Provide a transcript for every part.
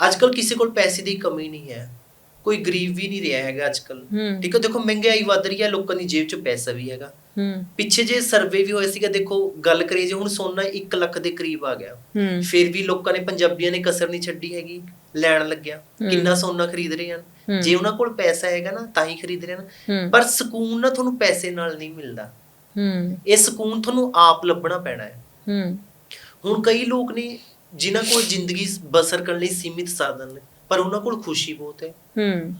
ਅੱਜ ਕੱਲ ਕਿਸੇ ਕੋਲ ਪੈਸੇ ਦੀ ਕਮੀ ਨਹੀਂ ਹੈ। ਕੋਈ ਗਰੀਬ ਵੀ ਨਹੀਂ ਰਿਹਾ ਹੈਗਾ ਅੱਜ ਕੱਲ ਠੀਕ ਹੈ ਦੇਖੋ ਮਹਿੰਗਾਈ ਵੱਧ ਰਹੀ ਹੈ ਲੋਕਾਂ ਦੀ ਜੇਬ 'ਚ ਪੈਸਾ ਵੀ ਹੈਗਾ। ਪਿੱਛੇ ਜੇ ਸਰਵੇ ਵੀ ਹੋਇਆ ਸੀਗਾ ਦੇਖੋ ਗੱਲ ਕਰੀਏ ਜੇ ਹੁਣ ਸੋਨਾ 1 ਲੱਖ ਦੇ ਕਰੀਬ ਆ ਗਿਆ। ਫਿਰ ਵੀ ਲੋਕਾਂ ਨੇ ਪੰਜਾਬੀਆਂ ਨੇ ਕਸਰ ਨਹੀਂ ਛੱਡੀ ਹੈਗੀ ਲੈਣ ਲੱਗਿਆ। ਕਿੰਨਾ ਸੋਨਾ ਖਰੀਦ ਰਹੇ ਹਨ। ਜੇ ਉਹਨਾਂ ਕੋਲ ਪੈਸਾ ਹੈਗਾ ਨਾ ਤਾਂ ਹੀ ਖਰੀਦ ਰਹੇ ਹਨ। ਪਰ ਸਕੂਨ ਨਾ ਤੁਹਾਨੂੰ ਪੈਸੇ ਨਾਲ ਨਹੀਂ ਮਿਲਦਾ। ਇਹ ਸਕੂਨ ਤੁਹਾਨੂੰ ਆਪ ਲੱਭਣਾ ਪੈਣਾ ਹੂੰ। ਹੁਣ ਕਈ ਲੋਕ ਨੇ ਜਿਨ੍ਹਾਂ ਕੋਲ ਜ਼ਿੰਦਗੀ ਬਸਰ ਕਰਨ ਲਈ ਸੀਮਿਤ ਸਾਧਨ ਨੇ ਪਰ ਉਹਨਾਂ ਕੋਲ ਖੁਸ਼ੀ ਬਹੁਤ ਹੈ। ਹੂੰ।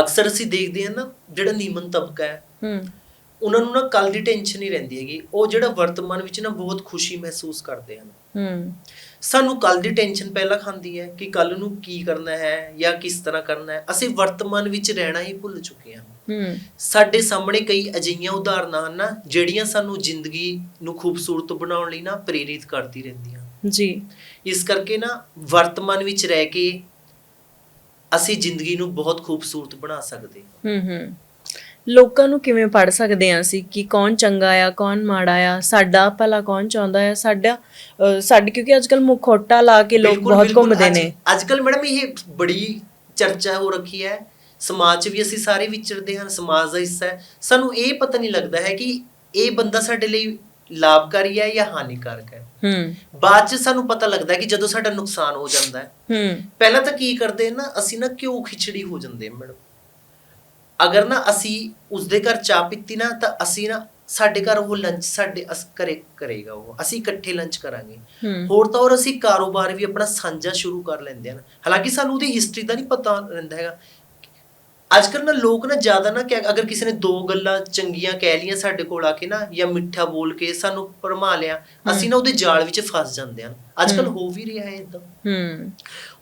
ਅਕਸਰ ਅਸੀਂ ਦੇਖਦੇ ਹਾਂ ਨਾ ਜਿਹੜਾ ਨੀਮਨ ਤਬਕਾ ਹੈ ਹੂੰ। ਉਹਨਾਂ ਨੂੰ ਨਾ ਕੱਲ ਦੀ ਟੈਨਸ਼ਨ ਨਹੀਂ ਰਹਿੰਦੀ ਹੈਗੀ। ਉਹ ਜਿਹੜਾ ਵਰਤਮਾਨ ਵਿੱਚ ਨਾ ਬਹੁਤ ਖੁਸ਼ੀ ਮਹਿਸੂਸ ਕਰਦੇ ਹਨ। ਹੂੰ। ਸਾਨੂੰ ਕੱਲ ਦੀ ਟੈਨਸ਼ਨ ਪਹਿਲਾਂ ਖਾਂਦੀ ਹੈ ਕਿ ਕੱਲ ਨੂੰ ਕੀ ਕਰਨਾ ਹੈ ਜਾਂ ਕਿਸ ਤਰ੍ਹਾਂ ਕਰਨਾ ਹੈ। ਅਸੀਂ ਵਰਤਮਾਨ ਵਿੱਚ ਰਹਿਣਾ ਹੀ ਭੁੱਲ ਚੁੱਕੇ ਹਾਂ। ਹੂੰ। ਸਾਡੇ ਸਾਹਮਣੇ ਕਈ ਅਜਿਹੀਆਂ ਉਦਾਹਰਨਾਂ ਹਨ ਨਾ ਜਿਹੜੀਆਂ ਸਾਨੂੰ ਜ਼ਿੰਦਗੀ ਨੂੰ ਖੂਬਸੂਰਤ ਬਣਾਉਣ ਲਈ ਨਾ ਪ੍ਰੇਰਿਤ ਕਰਦੀ ਰਹਿੰਦੀਆਂ। ਜੀ। ਇਸ ਕਰਕੇ ਨਾ ਵਰਤਮਾਨ ਵਿੱਚ ਰਹਿ ਕੇ ਅਸੀਂ ਜ਼ਿੰਦਗੀ ਨੂੰ ਬਹੁਤ ਖੂਬਸੂਰਤ ਬਣਾ ਸਕਦੇ ਹਾਂ। ਹੂੰ ਹੂੰ। ਲੋਕਾਂ ਨੂੰ ਕਿਵੇਂ ਪੜ ਸਕਦੇ ਆ ਅਸੀਂ ਕਿ ਕੌਣ ਚੰਗਾ ਆ ਕੌਣ ਮਾੜਾ ਆ ਸਾਡਾ ਭਲਾ ਕੌਣ ਚਾਹੁੰਦਾ ਆ ਸਾਡਾ ਸਾਡੇ ਕਿਉਂਕਿ ਅੱਜਕੱਲ ਮੁਖੌਟਾ ਲਾ ਕੇ ਲੋਕ ਬਹੁਤ। ਘੁੰਮਦੇ ਨੇ। ਅੱਜ ਕੱਲ ਮੈਡਮ ਇਹ ਬੜੀ ਚਰਚਾ ਹੋ ਰੱਖੀ ਹੈ। ਸਮਾਜ 'ਚ ਵੀ ਅਸੀਂ ਸਾਰੇ ਵਿਚਰਦੇ ਹਾਂ ਸਮਾਜ ਦਾ ਹਿੱਸਾ ਹੈ। ਸਾਨੂੰ ਇਹ ਪਤਾ ਨਹੀਂ ਲੱਗਦਾ ਹੈ ਕਿ ਇਹ ਬੰਦਾ ਸਾਡੇ ਲਈ ਲਾਭਕਾਰੀ ਹੈ ਜਾਂ ਹਾਨੀਕਾਰਕ ਹੈ। ਹੂੰ। ਬਾਅਦ 'ਚ ਸਾਨੂੰ ਪਤਾ ਲੱਗਦਾ ਹੈ ਕਿ ਜਦੋਂ ਸਾਡਾ ਨੁਕਸਾਨ ਹੋ ਜਾਂਦਾ ਹੈ। ਹੂੰ। ਪਹਿਲਾਂ ਤਾਂ ਕੀ ਕਰਦੇ ਨਾ ਅਸੀਂ ਨਾ ਕਿਉਂ ਖਿਚੜੀ ਹੋ ਜਾਂਦੇ ਮੈਡਮ। ਅਗਰ ਨਾ ਅਸੀਂ ਉਸਦੇ ਘਰ ਚਾਹ ਪੀਤੀ ਨਾ ਤਾਂ ਅਸੀਂ ਨਾ ਸਾਡੇ ਘਰ ਉਹ ਲੰਚ ਸਾਡੇ ਅਸ- ਘਰੇ ਕਰੇਗਾ ਉਹ। ਅਸੀਂ ਇਕੱਠੇ ਲੰਚ ਕਰਾਂਗੇ। ਹੋਰ ਤਾਂ ਹੋਰ ਅਸੀਂ ਕਾਰੋਬਾਰ ਵੀ ਆਪਣਾ ਸਾਂਝਾ ਸ਼ੁਰੂ ਕਰ ਲੈਂਦੇ ਹਨ। ਹਾਲਾਂਕਿ ਸਾਨੂੰ ਉਹਦੀ ਹਿਸਟਰੀ ਦਾ ਨਹੀਂ ਪਤਾ ਰਹਿੰਦਾ ਹੈਗਾ। ਅੱਜ ਕੱਲ੍ਹ ਨਾ ਲੋਕ ਨਾ ਜ਼ਿਆਦਾ ਨਾ ਕਿ ਅਗਰ ਕਿਸੇ ਨੇ ਦੋ ਗੱਲਾਂ ਚੰਗੀਆਂ ਕਹਿ ਲੀਆਂ ਸਾਡੇ ਕੋਲ ਆ ਕੇ ਨਾ ਜਾਂ ਮਿੱਠਾ ਬੋਲ ਕੇ ਸਾਨੂੰ ਭਰਮਾ ਲਿਆ ਅਸੀਂ ਨਾ ਉਹਦੇ ਜਾਲ ਵਿੱਚ ਫਸ ਜਾਂਦੇ ਹਨ ਅੱਜ ਕੱਲ੍ਹ ਹੋ ਵੀ ਰਿਹਾ ਹੈ ਇਦਾਂ ਹੂੰ।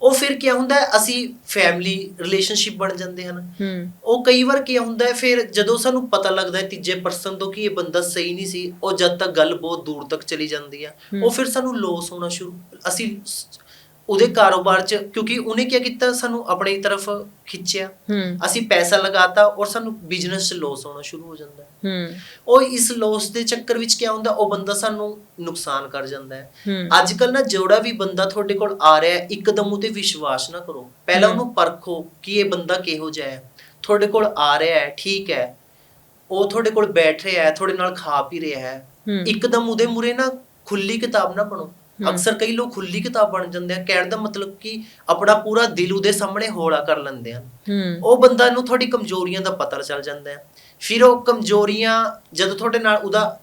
ਉਹ ਫਿਰ ਕੀ ਹੁੰਦਾ ਹੈ ਅਸੀਂ ਫੈਮਿਲੀ ਰਿਲੇਸ਼ਨਸ਼ਿਪ ਬਣ ਜਾਂਦੇ ਹਨ। ਹੂੰ। ਉਹ ਕਈ ਵਾਰ ਕੀ ਹੁੰਦਾ ਹੈ ਫਿਰ ਜਦੋਂ ਸਾਨੂੰ ਪਤਾ ਲੱਗਦਾ ਹੈ ਤੀਜੇ ਪਰਸਨ ਤੋਂ ਕਿ ਇਹ ਬੰਦਾ ਸਹੀ ਨਹੀਂ ਸੀ ਉਹ ਜਦ ਤੱਕ ਗੱਲ ਬਹੁਤ ਦੂਰ ਤੱਕ ਚਲੀ ਜਾਂਦੀ ਆ ਉਹ ਫਿਰ ਸਾਨੂੰ ਲੋਸ ਹੋਣਾ ਸ਼ੁਰੂ ਅਸੀਂ ਉਹਦੇ ਕਾਰੋਬਾਰ 'ਚ ਕਿਉਂਕਿ ਉਹਨੇ ਕੀ ਕੀਤਾ ਸਾਨੂੰ ਆਪਣੀ ਤਰਫ ਖਿੱਚਿਆ। ਅਸੀਂ ਪੈਸਾ ਲਗਾਤਾ ਔਰ ਸਾਨੂੰ ਬਿਜ਼ਨਸ 'ਚ ਲੋਸ ਹੋਣਾ ਸ਼ੁਰੂ ਹੋ ਜਾਂਦਾ ਹੈ। ਉਹ ਇਸ ਲੋਸ ਦੇ ਚੱਕਰ ਵਿੱਚ ਕੀ ਹੁੰਦਾ ਉਹ ਬੰਦਾ ਸਾਨੂੰ ਨੁਕਸਾਨ ਕਰ ਜਾਂਦਾ ਹੈ। ਅੱਜ ਕੱਲ ਨਾ ਜਿਹੜਾ ਵੀ ਬੰਦਾ ਤੁਹਾਡੇ ਕੋਲ ਆ ਰਿਹਾ ਹੈ ਇੱਕਦਮ ਉਹਤੇ ਵਿਸ਼ਵਾਸ ਨਾ ਕਰੋ। ਪਹਿਲਾਂ। ਉਹਨੂੰ ਪਰਖੋ ਕਿ ਇਹ ਬੰਦਾ ਕਿਹੋ ਜਿਹਾ ਹੈ। ਤੁਹਾਡੇ ਕੋਲ ਆ ਰਿਹਾ ਹੈ ਠੀਕ ਹੈ। ਉਹ ਤੁਹਾਡੇ ਕੋਲ ਬੈਠ ਰਿਹਾ ਹੈ ਤੁਹਾਡੇ ਨਾਲ ਖਾ ਪੀ ਰਿਹਾ ਹੈ। ਇੱਕਦਮ ਉਹਦੇ ਮੂਰੇ ਨਾ ਖੁੱਲੀ ਕਿਤਾਬ ਨਾ ਪੜੋ ਹਮ। ਅਕਸਰ ਕਈ ਲੋਕ ਖੁੱਲੀ ਕਿਤਾਬ ਬਣ ਜਾਂਦੇ ਆ ਕਹਿਣ ਦਾ ਮਤਲਬ ਕਿ ਆਪਣਾ ਪੂਰਾ ਦਿਲ ਉਹਦੇ ਸਾਹਮਣੇ ਹੌਲਾ ਕਰ ਲੈਂਦੇ ਆ। ਉਹ ਬੰਦਾ ਨੂੰ ਤੁਹਾਡੀ ਕਮਜ਼ੋਰੀਆਂ ਦਾ ਪਤਾ ਚੱਲ ਜਾਂਦਾ ਹੈ। ਫਿਰ ਉਹ ਕਮਜ਼ੋਰੀਆਂ ਜਦੋਂ ਤੁਹਾਡੇ ਨਾਲ ਉਹਦਾ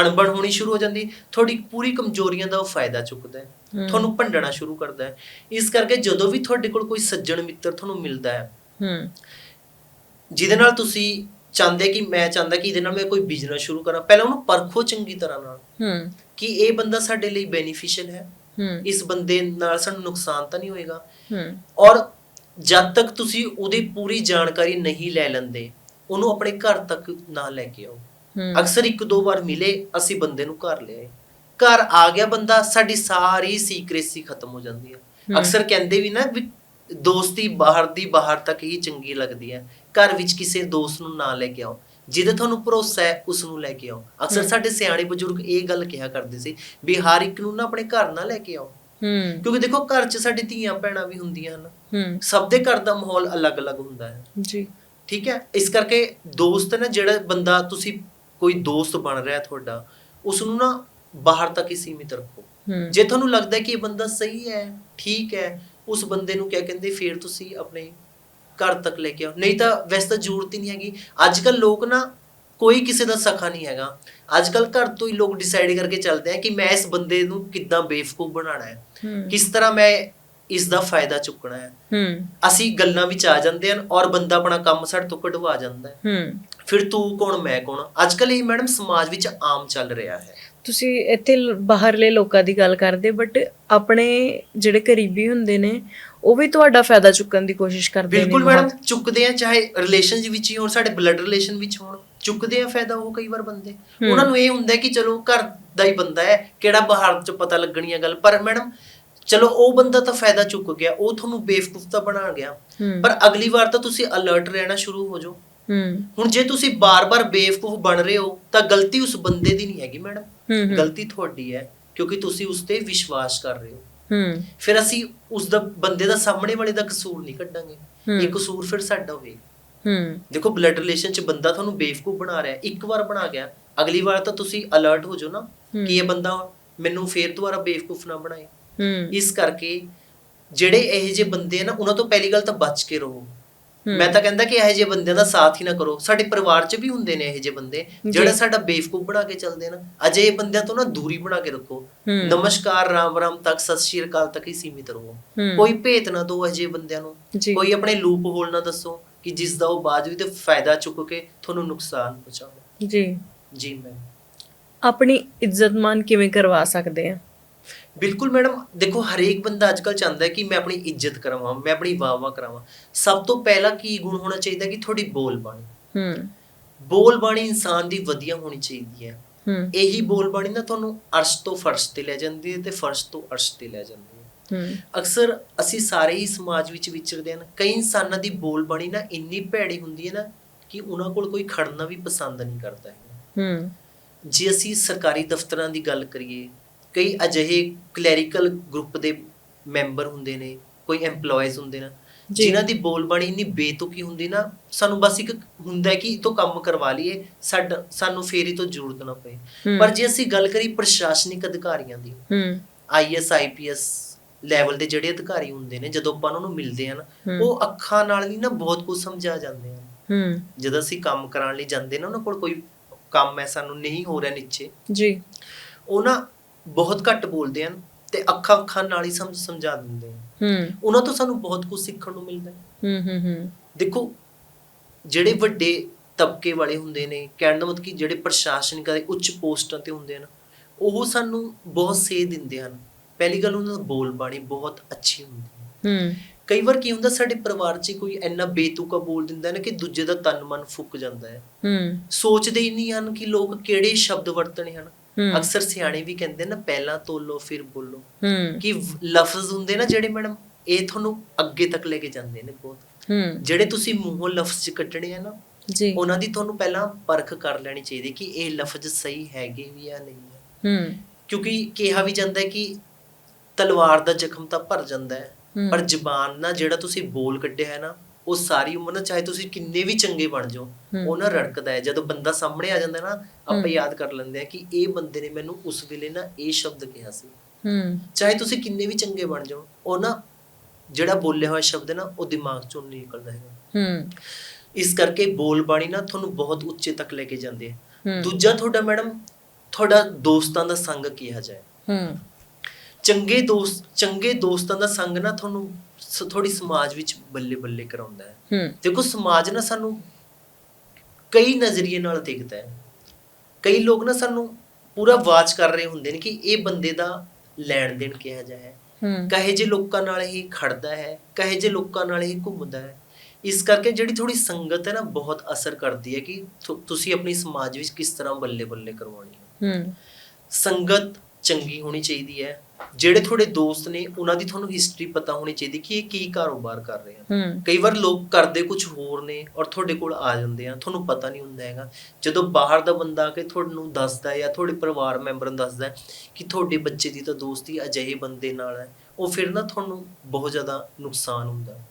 ਅਣਬਣ ਹੋਣੀ ਸ਼ੁਰੂ ਹੋ ਜਾਂਦੀ ਤੁਹਾਡੀ ਪੂਰੀ ਕਮਜ਼ੋਰੀਆਂ ਦਾ ਉਹ ਫਾਇਦਾ ਚੁੱਕਦਾ ਹੈ। ਤੁਹਾਨੂੰ ਭੰਡਣਾ ਸ਼ੁਰੂ ਕਰਦਾ ਹੈ। ਇਸ ਕਰਕੇ ਜਦੋਂ ਵੀ ਤੁਹਾਡੇ ਕੋਲ ਕੋਈ ਸੱਜਣ ਮਿੱਤਰ ਤੁਹਾਨੂੰ ਮਿਲਦਾ ਹੈ ਹੂੰ। ਜਿਹਦੇ ਨਾਲ ਤੁਸੀਂ ਚਾਹੁੰਦੇ ਕਿ ਮੈਂ ਚਾਹੁੰਦਾ ਕਿ ਇਹਦੇ ਨਾਲ ਮੈਂ ਕੋਈ ਬਿਜ਼ਨਸ ਸ਼ੁਰੂ ਕਰਾਂ ਪਹਿਲਾਂ ਉਹਨੂੰ ਪਰਖੋ ਚੰਗੀ ਤਰ੍ਹਾਂ ਨਾਲ। ਹੂੰ। ਕਿ ਇਹ ਬੰਦਾ ਸਾਡੇ ਲਈ ਬੈਨੀਫੀਸ਼ੀਅਲ ਹੈ। ਹੂੰ। ਇਸ ਬੰਦੇ ਨਾਲ ਸਾਨੂੰ ਨੁਕਸਾਨ ਤਾਂ ਨਹੀਂ ਹੋਏਗਾ। ਹੂੰ। ਔਰ ਜਦ ਤੱਕ ਤੁਸੀਂ ਉਹਦੀ ਪੂਰੀ ਜਾਣਕਾਰੀ ਨਹੀਂ ਲੈ ਲੈਂਦੇ ਉਹਨੂੰ ਆਪਣੇ ਘਰ ਤੱਕ ਨਾ ਲੈ ਕੇ ਆਓ। ਅਕਸਰ ਇੱਕ ਦੋ ਵਾਰ ਮਿਲੇ ਅਸੀਂ ਬੰਦੇ ਨੂੰ ਘਰ ਲਿਆਏ। ਘਰ ਆ ਗਿਆ ਬੰਦਾ ਸਾਡੀ ਸਾਰੀ ਸੀਕ੍ਰੇਸੀ ਖਤਮ ਹੋ ਜਾਂਦੀ ਹੈ। ਅਕਸਰ ਕਹਿੰਦੇ ਵੀ ਨਾ ਵੀ ਦੋਸਤੀ ਬਾਹਰ ਦੀ ਬਾਹਰ ਤੱਕ ਹੀ ਚੰਗੀ ਲੱਗਦੀ ਹੈ। ਘਰ ਵਿੱਚ ਕਿਸੇ ਦੋਸਤ ਨੂੰ ਨਾ ਲੈ ਕੇ ਆਓ। ਜਿਹਦੇ ਤੁਹਾਨੂੰ ਭਰੋਸਾ ਹੈ ਉਸ ਨੂੰ ਲੈ ਕੇ ਆਓ। ਅਕਸਰ। ਸਾਡੇ ਸਿਆਣੇ ਬਜ਼ੁਰਗ ਇਹ ਗੱਲ ਕਿਹਾ ਕਰਦੇ ਸੀ ਵੀ ਹਰ ਇੱਕ ਨੂੰ ਨਾ ਆਪਣੇ ਘਰ ਨਾ ਲੈ ਕੇ ਆਓ। ਹੂੰ। ਕਿਉਂਕਿ ਦੇਖੋ ਘਰ 'ਚ ਸਾਡੀ ਧੀਆਂ ਭੈਣਾਂ ਵੀ ਹੁੰਦੀਆਂ ਹਨ। ਹੂੰ। ਸਭ ਦੇ ਘਰ ਦਾ ਮਾਹੌਲ ਅਲੱਗ-ਅਲੱਗ ਹੁੰਦਾ ਹੈ। ਜੀ। ਠੀਕ ਹੈ? ਇਸ ਕਰਕੇ ਦੋਸਤ ਨਾ ਜਿਹੜਾ ਬੰਦਾ ਤੁਸੀਂ ਕੋਈ ਦੋਸਤ ਬਣ ਰਿਹਾ ਤੁਹਾਡਾ ਉਸ ਨੂੰ ਨਾ ਬਾਹਰ ਤੱਕ ਹੀ ਸੀਮਿਤ ਰੱਖੋ। ਜੇ ਤੁਹਾਨੂੰ ਲੱਗਦਾ ਕਿ ਇਹ ਬੰਦਾ ਸਹੀ ਹੈ ਠੀਕ ਹੈ ਉਸ ਬੰਦੇ ਨੂੰ ਕਿਆ ਕਹਿੰਦੇ ਫਿਰ ਤੁਸੀਂ ਆਪਣੇ ਘਰ ਤੱਕ ਲੈ ਕੇ ਆਓ। ਨਹੀਂ ਤਾਂ ਵੈਸੇ ਤਾਂ ਜ਼ਰੂਰਤ ਹੀ ਨਹੀਂ ਹੈਗੀ। ਅੱਜ ਕੱਲ ਲੋਕ ਨਾ ਕੋਈ ਕਿਸੇ ਦਾ ਸਖਾ ਨਹੀਂ ਹੈਗਾ। ਅੱਜ ਕੱਲ ਘਰ ਤੋਂ ਹੀ ਲੋਕ ਡਿਸਾਈਡ ਕਰਕੇ ਚੱਲਦੇ ਆ ਕਿ ਮੈਂ ਇਸ ਬੰਦੇ ਨੂੰ ਕਿੱਦਾਂ ਬੇਵਕੂਫ ਬਣਾਉਣਾ ਹੈ। ਕਿਸ ਤਰ੍ਹਾਂ ਮੈਂ ਇਸ ਦਾ ਫਾਇਦਾ ਚੁੱਕਣਾ ਹੈ। ਹੂੰ। ਅਸੀਂ ਗੱਲਾਂ ਵਿੱਚ ਆ ਜਾਂਦੇ ਹਨ ਔਰ ਬੰਦਾ ਆਪਣਾ ਕੰਮ ਸਾਡੇ ਤੋਂ ਕਢਵਾ ਜਾਂਦਾ ਹੂੰ। ਫਿਰ ਤੂੰ ਕੌਣ ਮੈਂ ਕੌਣ ਅੱਜ ਕੱਲ ਇਹ ਮੈਡਮ ਸਮਾਜ ਵਿੱਚ ਆਮ ਚੱਲ ਰਿਹਾ ਹੈ। ਤੁਸੀਂ ਇੱਥੇ ਬਾਹਰਲੇ ਲੋਕਾਂ ਦੀ ਗੱਲ ਕਰਦੇ ਬਟ ਆਪਣੇ ਜਿਹੜੇ ਕਰੀਬੀ ਹੁੰਦੇ ਨੇ ਉਹ ਵੀ ਤੁਹਾਡਾ ਫਾਇਦਾ ਚੁੱਕਣ ਦੀ ਕੋਸ਼ਿਸ਼ ਕਰਦੇ ਨੇ ਬਿਲਕੁਲ। ਮੈਡਮ ਚੁੱਕਦੇ ਆ ਚਾਹੇ ਰਿਲੇਸ਼ਨ ਵਿੱਚ ਹੀ ਹੋਣ ਸਾਡੇ ਬਲੱਡ ਰਿਲੇਸ਼ਨ ਵਿੱਚ ਹੋਣ ਚੁੱਕਦੇ ਆ ਫਾਇਦਾ ਉਹ ਕਈ ਵਾਰ ਬੰਦੇ। ਉਹਨਾਂ ਨੂੰ ਇਹ ਹੁੰਦਾ ਕਿ ਚਲੋ ਘਰ ਦਾ ਹੀ ਬੰਦਾ ਹੈ ਕਿਹੜਾ ਬਾਹਰ ਚ ਪਤਾ ਲੱਗਣੀ ਹੈ ਗੱਲ ਪਰ ਮੈਡਮ ਚਲੋ ਉਹ ਬੰਦਾ ਤਾਂ ਫਾਇਦਾ ਚੁੱਕ ਗਿਆ ਉਹ ਤੁਹਾਨੂੰ ਬੇਵਕੂਫ ਤਾਂ ਬਣਾ ਗਿਆ ਪਰ ਅਗਲੀ ਵਾਰ ਤਾਂ ਤੁਸੀਂ ਅਲਰਟ ਰਹਿਣਾ ਸ਼ੁਰੂ ਹੋ ਜਾਓ ਹੂੰ। ਹੁਣ ਜੇ ਤੁਸੀਂ ਬਾਰ-ਬਾਰ ਬੇਵਕੂਫ ਬਣ ਰਹੇ ਹੋ ਤਾਂ ਗਲਤੀ ਉਸ ਬੰਦੇ ਦੀ ਨਹੀਂ ਹੈਗੀ ਮੈਡਮ। ਗਲਤੀ ਤੁਹਾਡੀ ਹੈ ਕਿਉਂਕਿ ਤੁਸੀਂ ਉਸ ਤੇ ਵਿਸ਼ਵਾਸ ਕਰ ਰਹੇ ਹੋ। ਹੂੰ। ਫਿਰ ਅਸੀਂ ਉਸ ਦਾ ਬੰਦੇ ਦਾ ਸਾਹਮਣੇ ਵਾਲੇ ਦਾ ਕਸੂਰ ਨਹੀਂ ਕੱਢਾਂਗੇ। ਇਹ ਕਸੂਰ ਫਿਰ ਸਾਡਾ ਹੋਏਗਾ ਹੂੰ। ਦੇਖੋ ਬਲੱਡ ਰਿਲੇਸ਼ਨ ਚ ਬੰਦਾ ਤੁਹਾਨੂੰ ਬੇਵਕੂਫ ਬਣਾ ਰਿਹਾ। ਇੱਕ ਵਾਰ ਬਣਾ ਗਿਆ ਅਗਲੀ ਵਾਰ ਤਾਂ ਤੁਸੀਂ ਅਲਰਟ ਹੋ ਜਾਓ ਨਾ। ਕਿ ਇਹ ਬੰਦਾ ਮੈਨੂੰ ਫੇਰ ਦੁਬਾਰਾ ਬੇਵਕੂਫ ਨਾ ਬਣਾਏ। ਇਸ ਕਰਕੇ ਜਿਹੜੇ ਇਹੋ ਜਿਹੇ ਬੰਦੇ ਆ ਨਾ ਉਹਨਾਂ ਤੋਂ ਪਹਿਲੀ ਗੱਲ ਤਾਂ ਬਚ ਕੇ ਰਹੋ। ਮੈਂ ਤਾਂ ਕਹਿੰਦਾ ਕਿ ਇਹੋ ਜਿਹੇ ਬੰਦਿਆਂ ਦਾ ਸਾਥ ਹੀ ਨਾ ਕਰੋ। ਸਾਡੇ ਪਰਿਵਾਰ 'ਚ ਵੀ ਹੁੰਦੇ ਨੇ ਇਹੋ ਜਿਹੇ ਬੰਦੇ। ਜਿਹੜੇ ਜੀ। ਸਾਡਾ ਬੇਵਕੂਫ ਬਣਾ ਕੇ ਚੱਲਦੇ ਨੇ ਅਜਿਹੇ ਬੰਦਿਆਂ ਤੋਂ ਨਾ ਦੂਰੀ ਬਣਾ ਕੇ ਰੱਖੋ। ਨਮਸਕਾਰ ਰਾਮ ਰਾਮ ਤੱਕ ਸਤਿ ਸ਼੍ਰੀ ਅਕਾਲ ਤੱਕ ਹੀ ਸੀਮਿਤ ਰਹੋ। ਕੋਈ ਭੇਤ ਨਾ ਦਿਓ ਜਿਹੇ ਬੰਦਿਆਂ ਨੂੰ। ਜੀ। ਕੋਈ ਆਪਣੇ ਲੂਪ ਹੋਲ ਨਾ ਦੱਸੋ ਕਿ ਜਿਸ ਦਾ ਉਹ ਬਾਅਦ ਵਿੱਚ ਫਾਇਦਾ ਚੁੱਕ ਕੇ ਤੁਹਾਨੂੰ ਨੁਕਸਾਨ ਪਹੁੰਚਾਵੇ। ਜੀ। ਜੀ ਮੈਮ ਆਪਣੀ ਇੱਜ਼ਤ ਮਾਨ ਕਿਵੇਂ ਕਰਵਾ ਸਕਦੇ ਆ? ਬਿਲਕੁਲ ਮੈਡਮ ਦੇਖੋ ਹਰੇਕ ਬੰਦਾ ਅੱਜਕੱਲ ਚਾਹੁੰਦਾ ਹੈ ਕਿ ਮੈਂ ਆਪਣੀ ਇੱਜ਼ਤ ਕਰਾਵਾਂ ਮੈਂ ਆਪਣੀ ਵਾਹ-ਵਾਹ ਕਰਾਵਾਂ। ਸਭ ਤੋਂ ਪਹਿਲਾ ਕੀ ਗੁਣ ਹੋਣਾ ਚਾਹੀਦਾ ਕਿ ਤੁਹਾਡੀ ਬੋਲ ਬਾਣੀ। ਹੂੰ। ਬੋਲ ਬਾਣੀ ਇਨਸਾਨ ਦੀ ਵਧੀਆ ਹੋਣੀ ਚਾਹੀਦੀ ਹੈ। ਹੂੰ। ਇਹੀ ਬੋਲ ਬਾਣੀ ਨਾ ਤੁਹਾਨੂੰ ਅਰਸ਼ ਤੋਂ ਫਰਸ਼ ਤੇ ਲੈ ਜਾਂਦੀ ਹੈ ਤੇ ਫਰਸ਼ ਤੋਂ ਅਰਸ਼ ਤੇ ਲੈ ਜਾਂਦੀ ਹੈ। ਹੂੰ। ਅਕਸਰ ਅਸੀਂ ਸਾਰੇ ਹੀ ਸਮਾਜ ਵਿੱਚ ਵਿਚਰਦੇ ਹਾਂ ਕਈ ਇਨਸਾਨਾਂ ਦੀ ਬੋਲ ਬਾਣੀ ਨਾ ਇੰਨੀ ਭੈੜੀ ਹੁੰਦੀ ਹੈ ਨਾ ਕਿ ਉਹਨਾਂ ਕੋਲ ਕੋਈ ਖੜਨਾ ਵੀ ਪਸੰਦ ਨਹੀਂ ਕਰਦਾ ਹੈ ਹੂੰ। ਜੇ ਅਸੀਂ ਸਰਕਾਰੀ ਦਫ਼ਤਰਾਂ ਦੀ ਗੱਲ ਕਰੀਏ ਕਈ ਅਜਿਹੇ ਕਲੈਰੀਕਲ ਗਰੁੱਪ ਦੇ ਮੈਂਬਰ ਹੁੰਦੇ ਨੇ ਕੋਈ EMPLOYEES ਹੁੰਦੇ ਨੇ। ਜਿਨ੍ਹਾਂ ਦੀ ਬੋਲਬਾਣੀ ਇੰਨੀ ਬੇਤੁਕੀ ਹੁੰਦੀ ਨਾ ਸਾਨੂੰ ਬਸ ਇੱਕ ਹੁੰਦਾ ਹੈ ਕਿ ਤੋਂ ਕੰਮ ਕਰਵਾ ਲਈਏ ਸਾਡਾ ਸਾਨੂੰ ਫੇਰੀ ਤੋਂ ਜ਼ਰੂਰਤ ਨਾ ਪਏ ਹੂੰ। ਪਰ ਜੇ ਅਸੀਂ ਗੱਲ ਕਰੀ ਪ੍ਰਸ਼ਾਸਨਿਕ ਅਧਿਕਾਰੀਆਂ ਦੀ ਹੂੰ ਆਈਐਸ ਆਈਪੀਐਸ ਲੈਵਲ ਦੇ ਜਿਹੜੇ ਅਧਿਕਾਰੀ ਹੁੰਦੇ ਨੇ ਜਦੋਂ ਆਪਾਂ ਉਹਨਾਂ ਨੂੰ ਮਿਲਦੇ ਹਨ ਹੂੰ। ਉਹ ਅੱਖਾਂ ਨਾਲ ਵੀ ਨਾ ਬਹੁਤ ਕੁਝ ਸਮਝਾ ਜਾਂਦੇ ਹਨ ਹੂੰ ਜਦੋਂ ਅਸੀਂ ਕੰਮ ਕਰਾਉਣ ਲਈ ਜਾਂਦੇ ਨਾ ਉਹਨਾਂ ਕੋਲ ਕੋਈ ਕੰਮ ਹੈ ਸਾਨੂੰ ਨਹੀਂ ਹੋ ਰਿਹਾ ਨੀਚੇ ਜੀ ਉਹ ਨਾ ਬਹੁਤ ਘੱਟ ਬੋਲਦੇ ਹਨ ਤੇ ਅੱਖਾਂ ਅੱਖਾਂ ਨਾਲ ਹੀ ਸਮਝ ਸਮਝਾ ਦਿੰਦੇ ਹਨ। ਹੂੰ। ਉਹਨਾਂ ਤੋਂ ਸਾਨੂੰ ਬਹੁਤ ਕੁਝ ਸਿੱਖਣ ਨੂੰ ਮਿਲਦਾ ਹੈ। ਹੂੰ ਹੂੰ ਹੂੰ। ਦੇਖੋ ਜਿਹੜੇ ਵੱਡੇ ਤਬਕੇ ਵਾਲੇ ਹੁੰਦੇ ਨੇ ਕਹਿਣ ਦਾ ਮਤਲਬ ਕਿ ਜਿਹੜੇ ਪ੍ਰਸ਼ਾਸਨਿਕ ਦੇ ਉੱਚ ਪੋਸਟਾਂ ਤੇ ਹੁੰਦੇ ਹਨ ਉਹ ਸਾਨੂੰ ਬਹੁਤ ਸੇਧ ਦਿੰਦੇ ਹਨ। ਪਹਿਲੀ ਗੱਲ ਉਹਨਾਂ ਦਾ ਬੋਲ ਬਾਣੀ ਬਹੁਤ ਅੱਛੀ ਹੁੰਦੀ ਹੈ। ਹੂੰ। ਕਈ ਵਾਰ ਕੀ ਹੁੰਦਾ ਸਾਡੇ ਪਰਿਵਾਰ 'ਚ ਕੋਈ ਇੰਨਾ ਬੇਤੁਕਾ ਬੋਲ ਦਿੰਦਾ ਹੈ ਨਾ ਕਿ ਦੂਜੇ ਦਾ ਤਨ ਮਨ ਫੁੱਕ ਜਾਂਦਾ ਹੈ। ਹੂੰ। ਸੋਚਦੇ ਹੀ ਨਹੀਂ ਹਨ ਕਿ ਲੋਕ ਕਿਹੜੇ ਸ਼ਬਦ ਵਰਤਣੇ ਹਨ। ਅਕਸਰ ਸਿਆਣੇ ਵੀ ਕਹਿੰਦੇ ਨਾ ਪਹਿਲਾਂ ਤੋਲੋ ਫਿਰ ਬੋਲੋ। ਕਿ ਲਫ਼ਜ਼ ਹੁੰਦੇ ਨਾ ਜਿਹੜੇ ਮੈਡਮ ਇਹ ਤੁਹਾਨੂੰ ਅੱਗੇ ਤੱਕ ਲੈ ਕੇ ਜਾਂਦੇ ਨੇ ਬਹੁਤ। ਜਿਹੜੇ ਤੁਸੀਂ ਮੂੰਹੋਂ ਲਫ਼ਜ਼ ਕੱਢਣੇ ਆ ਨਾ ਜੀ। ਉਹਨਾਂ ਦੀ ਤੁਹਾਨੂੰ ਪਹਿਲਾਂ ਪਰਖ ਕਰ ਲੈਣੀ ਚਾਹੀਦੀ ਕਿ ਇਹ ਲਫ਼ਜ਼ ਸਹੀ ਹੈਗੇ ਵੀ ਜਾਂ ਨਹੀਂ ਹੈ। ਕਿਉਂਕਿ ਕਿਹਾ ਵੀ ਜਾਂਦਾ ਹੈ ਕਿ ਤਲਵਾਰ ਦਾ ਜ਼ਖਮ ਤਾਂ ਭਰ ਜਾਂਦਾ ਹੈ। ਹੂੰ। ਪਰ ਜ਼ਬਾਨ ਨਾਲ ਜਿਹੜਾ ਤੁਸੀਂ ਬੋਲ ਕੱਢਿਆ ਹੈ ਨਾ ਉਹ ਸਾਰੀ ਉਮਰ ਨਾ ਚਾਹੇ ਤੁਸੀਂ ਕਿੰਨੇ ਵੀ ਚੰਗੇ ਬਣ ਜਾਓ। ਉਹ ਨਾ ਰੜਕਦਾ ਹੈ। ਜਦੋਂ ਬੰਦਾ ਸਾਹਮਣੇ ਆ ਜਾਂਦਾ ਨਾ ਆਪਾਂ। ਯਾਦ ਕਰ ਲੈਂਦੇ ਆ ਕਿ ਇਹ ਬੰਦੇ ਨੇ ਮੈਨੂੰ ਉਸ ਵੇਲੇ ਨਾ ਇਹ ਸ਼ਬਦ ਕਿਹਾ ਸੀ। ਹੂੰ। ਚਾਹੇ ਤੁਸੀਂ ਕਿੰਨੇ ਵੀ ਚੰਗੇ ਬਣ ਜਾਓ ਉਹ ਨਾ ਜਿਹੜਾ ਬੋਲਿਆ ਹੋਇਆ ਸ਼ਬਦ ਹੈ ਨਾ ਉਹ ਦਿਮਾਗ ਚੋਂ ਨਹੀਂ ਨਿਕਲਦਾ ਹੈਗਾ। ਹੂੰ। ਇਸ ਕਰਕੇ ਬੋਲ ਬਾਣੀ ਨਾ ਤੁਹਾਨੂੰ ਬਹੁਤ ਉੱਚੇ ਤੱਕ ਲੈ ਕੇ ਜਾਂਦੇ ਹੈ। ਹੂੰ। ਦੂਜਾ ਤੁਹਾਡਾ ਮੈਡਮ ਤੁਹਾਡਾ ਦੋਸਤਾਂ ਦਾ ਸੰਗ ਕਿਹਾ ਜਾਏ। ਹੂੰ। ਚੰਗੇ ਦੋਸਤ ਚੰਗੇ ਦੋਸਤਾਂ ਦਾ ਸੰਗ ਨਾ ਤੁਹਾਨੂੰ ਥੋੜੀ ਸਮਾਜ ਵਿੱਚ ਬੱਲੇ ਬੱਲੇ ਕਰਾਉਂਦਾ ਹੈ। ਦੇਖੋ ਸਮਾਜ ਨਾ ਸਾਨੂੰ ਕਈ ਨਜ਼ਰੀਏ ਨਾਲ ਦੇਖਦਾ ਹੈ। ਕਈ ਲੋਕ ਨਾ ਸਾਨੂੰ ਪੂਰਾ ਵਾਚ ਕਰ ਰਹੇ ਹੁੰਦੇ ਨੇ ਕਿ ਇਹ ਬੰਦੇ ਦਾ ਲੈਣ ਦੇਣ ਕਿਹਾ ਜਾਏ। ਹੂੰ। ਕਹੇ ਜੇ ਲੋਕਾਂ ਨਾਲ ਇਹ ਖੜਦਾ ਹੈ ਕਹੇ ਜੇ ਲੋਕਾਂ ਨਾਲ ਇਹ ਘੁੰਮਦਾ ਹੈ। ਇਸ ਕਰਕੇ ਜਿਹੜੀ ਥੋੜੀ ਸੰਗਤ ਹੈ ਨਾ ਬਹੁਤ ਅਸਰ ਕਰਦੀ ਹੈ ਕਿ ਤੁਸੀਂ ਆਪਣੀ ਸਮਾਜ ਵਿੱਚ ਕਿਸ ਤਰ੍ਹਾਂ ਬੱਲੇ ਬੱਲੇ ਕਰਵਾਉਣੀ ਹੂੰ। ਸੰਗਤ ਚੰਗੀ ਹੋਣੀ ਚਾਹੀਦੀ ਹੈ। ਜਿਹੜੇ ਤੁਹਾਡੇ ਦੋਸਤ ਨੇ ਉਹਨਾਂ ਦੀ ਤੁਹਾਨੂੰ ਹਿਸਟਰੀ ਪਤਾ ਹੋਣੀ ਚਾਹੀਦੀ ਕਿ ਇਹ ਕੀ ਕਾਰੋਬਾਰ ਕਰ ਰਹੇ ਹਨ ਕਈ ਵਾਰ ਲੋਕ ਕਰਦੇ ਕੁਝ ਹੋਰ ਨੇ ਔਰ ਤੁਹਾਡੇ ਕੋਲ ਆ ਜਾਂਦੇ ਆ ਤੁਹਾਨੂੰ ਪਤਾ ਨਹੀਂ ਹੁੰਦਾ ਹੈਗਾ। ਜਦੋਂ ਬਾਹਰ ਦਾ ਬੰਦਾ ਆ ਕੇ ਤੁਹਾਨੂੰ ਦੱਸਦਾ ਜਾਂ ਤੁਹਾਡੇ ਪਰਿਵਾਰ ਮੈਂਬਰ ਨੂੰ ਦੱਸਦਾ ਕਿ ਤੁਹਾਡੇ ਬੱਚੇ ਦੀ ਤਾਂ ਦੋਸਤੀ ਅਜਿਹੇ ਬੰਦੇ ਨਾਲ ਹੈ ਉਹ ਫਿਰ ਨਾ ਤੁਹਾਨੂੰ ਬਹੁਤ ਜ਼ਿਆਦਾ ਨੁਕਸਾਨ ਹੁੰਦਾ। ਹੈ